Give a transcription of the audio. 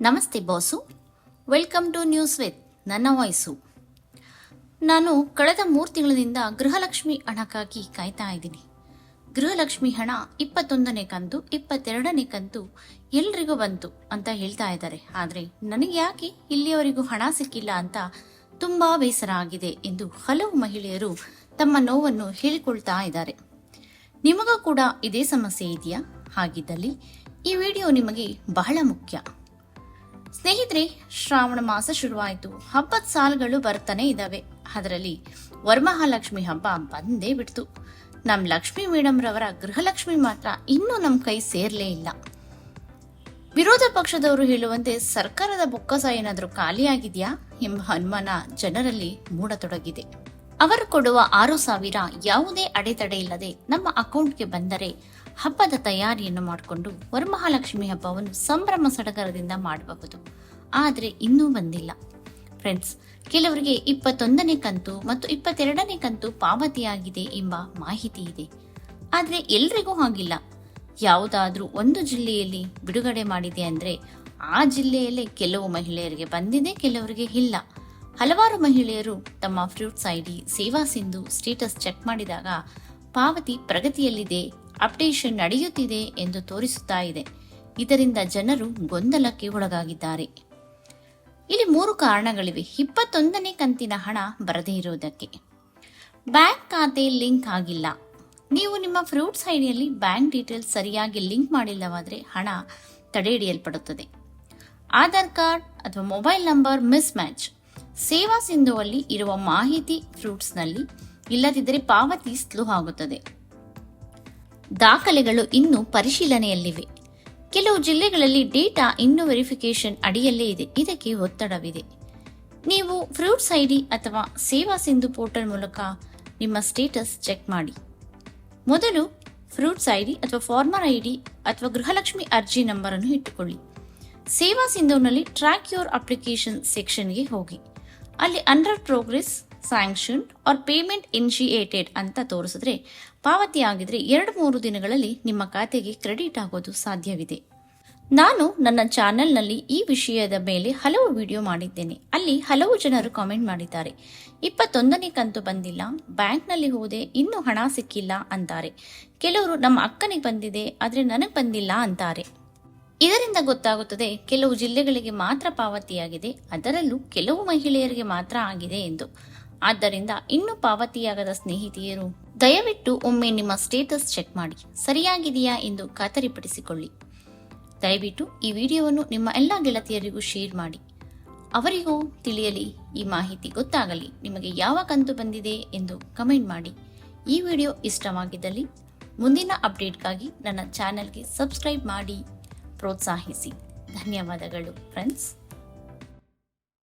ನಮಸ್ತೆ boss. Welcome to news with ನನ್ನ voice. ನಾನು ಕಳೆದ ಮೂರು ತಿಂಗಳಿಂದ ಗೃಹಲಕ್ಷ್ಮಿ ಹಣಕ್ಕಾಗಿ ಕಾಯ್ತಾ ಇದ್ದೀನಿ. ಗೃಹಲಕ್ಷ್ಮಿ ಹಣ ಇಪ್ಪತ್ತೊಂದನೇ ಕಂತು, ಇಪ್ಪತ್ತೆರಡನೇ ಕಂತು ಎಲ್ರಿಗೂ ಬಂತು ಅಂತ ಹೇಳ್ತಾ ಇದ್ದಾರೆ. ಆದರೆ ನನಗೆ ಯಾಕೆ ಇಲ್ಲಿಯವರೆಗೂ ಹಣ ಸಿಕ್ಕಿಲ್ಲ ಅಂತ ತುಂಬ ಬೇಸರ ಆಗಿದೆ ಎಂದು ಹಲವು ಮಹಿಳೆಯರು ತಮ್ಮ ನೋವನ್ನು ಹೇಳಿಕೊಳ್ತಾ ಇದ್ದಾರೆ. ನಿಮಗೂ ಕೂಡ ಇದೇ ಸಮಸ್ಯೆ ಇದೆಯಾ? ಹಾಗಿದ್ದಲ್ಲಿ ಈ ವಿಡಿಯೋ ನಿಮಗೆ ಬಹಳ ಮುಖ್ಯ. ಸ್ನೇಹಿತರೆ, ಶ್ರಾವಣ ಮಾಸ ಶುರುವಾಯಿತು. ಹಬ್ಬದ ಸಾಲುಗಳು ಬರ್ತಾನೆ ಇದ್ದಾವೆ. ಅದರಲ್ಲಿ ವರಮಹಾಲಕ್ಷ್ಮಿ ಹಬ್ಬ ಬಂದೇ ಬಿಡ್ತು. ನಮ್ಮ ಲಕ್ಷ್ಮಿ ಮೇಡಮ್ ರವರ ಗೃಹಲಕ್ಷ್ಮಿ ಮಾತ್ರ ಇನ್ನೂ ನಮ್ಮ ಕೈ ಸೇರ್ಲೇ ಇಲ್ಲ. ವಿರೋಧ ಪಕ್ಷದವರು ಹೇಳುವಂತೆ ಸರ್ಕಾರದ ಬೊಕ್ಕಸ ಏನಾದರೂ ಖಾಲಿಯಾಗಿದೆಯಾ ಎಂಬ ಅನುಮಾನ ಜನರಲ್ಲಿ ಮೂಡತೊಡಗಿದೆ. ಅವರು ಕೊಡುವ ಆರು ಸಾವಿರ ಯಾವುದೇ ಅಡೆತಡೆ ಇಲ್ಲದೆ ನಮ್ಮ ಅಕೌಂಟ್ಗೆ ಬಂದರೆ ಹಬ್ಬದ ತಯಾರಿಯನ್ನು ಮಾಡಿಕೊಂಡು ವರಮಹಾಲಕ್ಷ್ಮಿ ಹಬ್ಬವನ್ನು ಸಂಭ್ರಮ ಸಡಗರದಿಂದ ಮಾಡಬಹುದು. ಆದರೆ ಇನ್ನೂ ಬಂದಿಲ್ಲ. ಫ್ರೆಂಡ್ಸ್, ಕೆಲವರಿಗೆ ಇಪ್ಪತ್ತೊಂದನೇ ಕಂತು ಮತ್ತು ಇಪ್ಪತ್ತೆರಡನೇ ಕಂತು ಪಾವತಿಯಾಗಿದೆ ಎಂಬ ಮಾಹಿತಿ ಇದೆ. ಆದರೆ ಎಲ್ರಿಗೂ ಹಾಗಿಲ್ಲ. ಯಾವುದಾದ್ರೂ ಒಂದು ಜಿಲ್ಲೆಯಲ್ಲಿ ಬಿಡುಗಡೆ ಮಾಡಿದೆ ಅಂದರೆ ಆ ಜಿಲ್ಲೆಯಲ್ಲೇ ಕೆಲವು ಮಹಿಳೆಯರಿಗೆ ಬಂದಿದೆ, ಕೆಲವರಿಗೆ ಇಲ್ಲ. ಹಲವಾರು ಮಹಿಳೆಯರು ತಮ್ಮ ಫ್ರೂಟ್ಸ್ ಐಡಿ, ಸೇವಾ ಸಿಂಧು ಸ್ಟೇಟಸ್ ಚೆಕ್ ಮಾಡಿದಾಗ ಪಾವತಿ ಪ್ರಗತಿಯಲ್ಲಿದೆ, ಅಪ್ಡೇಷನ್ ನಡೆಯುತ್ತಿದೆ ಎಂದು ತೋರಿಸುತ್ತಾ ಇದೆ. ಇದರಿಂದ ಜನರು ಗೊಂದಲಕ್ಕೆ ಒಳಗಾಗಿದ್ದಾರೆ. ಇಲ್ಲಿ ಮೂರು ಕಾರಣಗಳಿವೆ. ಇಪ್ಪತ್ತೊಂದನೇ ಕಂತಿನ ಹಣ ಬರದೇ ಇರುವುದಕ್ಕೆ ಬ್ಯಾಂಕ್ ಖಾತೆ ಲಿಂಕ್ ಆಗಿಲ್ಲ. ನೀವು ನಿಮ್ಮ ಫ್ರೂಟ್ಸ್ ಐಡಿಯಲ್ಲಿ ಬ್ಯಾಂಕ್ ಡೀಟೇಲ್ಸ್ ಸರಿಯಾಗಿ ಲಿಂಕ್ ಮಾಡಿಲ್ಲವಾದರೆ ಹಣ ತಡೆ ಹಿಡಿಯಲ್ಪಡುತ್ತದೆ ಆಧಾರ್ ಕಾರ್ಡ್ ಅಥವಾ ಮೊಬೈಲ್ ನಂಬರ್ ಮಿಸ್ ಮ್ಯಾಚ್. ಸೇವಾ ಸಿಂಧುವಲ್ಲಿ ಇರುವ ಮಾಹಿತಿ ಫ್ರೂಟ್ಸ್ನಲ್ಲಿ ಇಲ್ಲದಿದ್ದರೆ ಪಾವತಿ ಸ್ಲೋ ಆಗುತ್ತದೆ ದಾಖಲೆಗಳು ಇನ್ನೂ ಪರಿಶೀಲನೆಯಲ್ಲಿವೆ. ಕೆಲವು ಜಿಲ್ಲೆಗಳಲ್ಲಿ ಡೇಟಾ ಇನ್ನೂ ವೆರಿಫಿಕೇಶನ್ ಅಡಿಯಲ್ಲೇ ಇದೆ. ಇದಕ್ಕೆ ಒತ್ತಡವಿದೆ. ನೀವು ಫ್ರೂಟ್ಸ್ ಐಡಿ ಅಥವಾ ಸೇವಾ ಸಿಂಧು ಪೋರ್ಟಲ್ ಮೂಲಕ ನಿಮ್ಮ ಸ್ಟೇಟಸ್ ಚೆಕ್ ಮಾಡಿ. ಮೊದಲು ಫ್ರೂಟ್ಸ್ ಐಡಿ ಅಥವಾ ಫಾರ್ಮರ್ ಐಡಿ ಅಥವಾ ಗೃಹಲಕ್ಷ್ಮಿ ಅರ್ಜಿ ನಂಬರನ್ನು ಇಟ್ಟುಕೊಳ್ಳಿ. ಸೇವಾ ಸಿಂಧುನಲ್ಲಿ ಟ್ರ್ಯಾಕ್ ಯೋರ್ ಅಪ್ಲಿಕೇಶನ್ ಸೆಕ್ಷನ್ಗೆ ಹೋಗಿ. ಅಲ್ಲಿ under progress sanction or payment initiated ಅಂತ ತೋರಿಸಿದ್ರೆ ಪಾವತಿ ಆಗಿದ್ರೆ ಎರಡು ಮೂರು ದಿನಗಳಲ್ಲಿ ನಿಮ್ಮ ಖಾತೆಗೆ ಕ್ರೆಡಿಟ್ ಆಗೋದು ಸಾಧ್ಯವಿದೆ. ನಾನು ನನ್ನ ಚಾನೆಲ್ನಲ್ಲಿ ಈ ವಿಷಯದ ಮೇಲೆ ಹಲವು ವಿಡಿಯೋ ಮಾಡಿದ್ದೇನೆ. ಅಲ್ಲಿ ಹಲವು ಜನರು ಕಾಮೆಂಟ್ ಮಾಡಿದ್ದಾರೆ. ಇಪ್ಪತ್ತೊಂದನೇ ಕಂತು ಬಂದಿಲ್ಲ. ಬ್ಯಾಂಕ್ನಲ್ಲಿ ಹೋದೆ. ಇನ್ನೂ ಹಣ ಸಿಕ್ಕಿಲ್ಲ ಅಂತಾರೆ. ಕೆಲವರು ನಮ್ಮ ಅಕ್ಕನಿಗೆ ಬಂದಿದೆ. ಆದರೆ ನನಗೆ ಬಂದಿಲ್ಲ ಅಂತಾರೆ. ಇದರಿಂದ ಗೊತ್ತಾಗುತ್ತದೆ ಕೆಲವು ಜಿಲ್ಲೆಗಳಿಗೆ ಮಾತ್ರ ಪಾವತಿಯಾಗಿದೆ, ಅದರಲ್ಲೂ ಕೆಲವು ಮಹಿಳೆಯರಿಗೆ ಮಾತ್ರ ಆಗಿದೆ ಎಂದು. ಆದ್ದರಿಂದ ಇನ್ನೂ ಪಾವತಿಯಾಗದ ಸ್ನೇಹಿತೆಯರು, ದಯವಿಟ್ಟು ಒಮ್ಮೆ ನಿಮ್ಮ ಸ್ಟೇಟಸ್ ಚೆಕ್ ಮಾಡಿ. ಸರಿಯಾಗಿದೆಯಾ ಎಂದು ಖಾತರಿಪಡಿಸಿಕೊಳ್ಳಿ. ದಯವಿಟ್ಟು ಈ ವಿಡಿಯೋವನ್ನು ನಿಮ್ಮ ಎಲ್ಲ ಗೆಳತಿಯರಿಗೂ ಶೇರ್ ಮಾಡಿ. ಅವರಿಗೂ ತಿಳಿಯಲಿ, ಈ ಮಾಹಿತಿ ಗೊತ್ತಾಗಲಿ, ನಿಮಗೆ ಯಾವ ಕಂತು ಬಂದಿದೆ ಎಂದು ಕಮೆಂಟ್ ಮಾಡಿ. ಈ ವಿಡಿಯೋ ಇಷ್ಟವಾಗಿದ್ದಲ್ಲಿ ಮುಂದಿನ ಅಪ್ಡೇಟ್ಗಾಗಿ ನನ್ನ ಚಾನೆಲ್ಗೆ ಸಬ್ಸ್ಕ್ರೈಬ್ ಮಾಡಿ. ಪ್ರೋತ್ಸಾಹಿಸಿ. ಧನ್ಯವಾದಗಳು ಫ್ರೆಂಡ್ಸ್.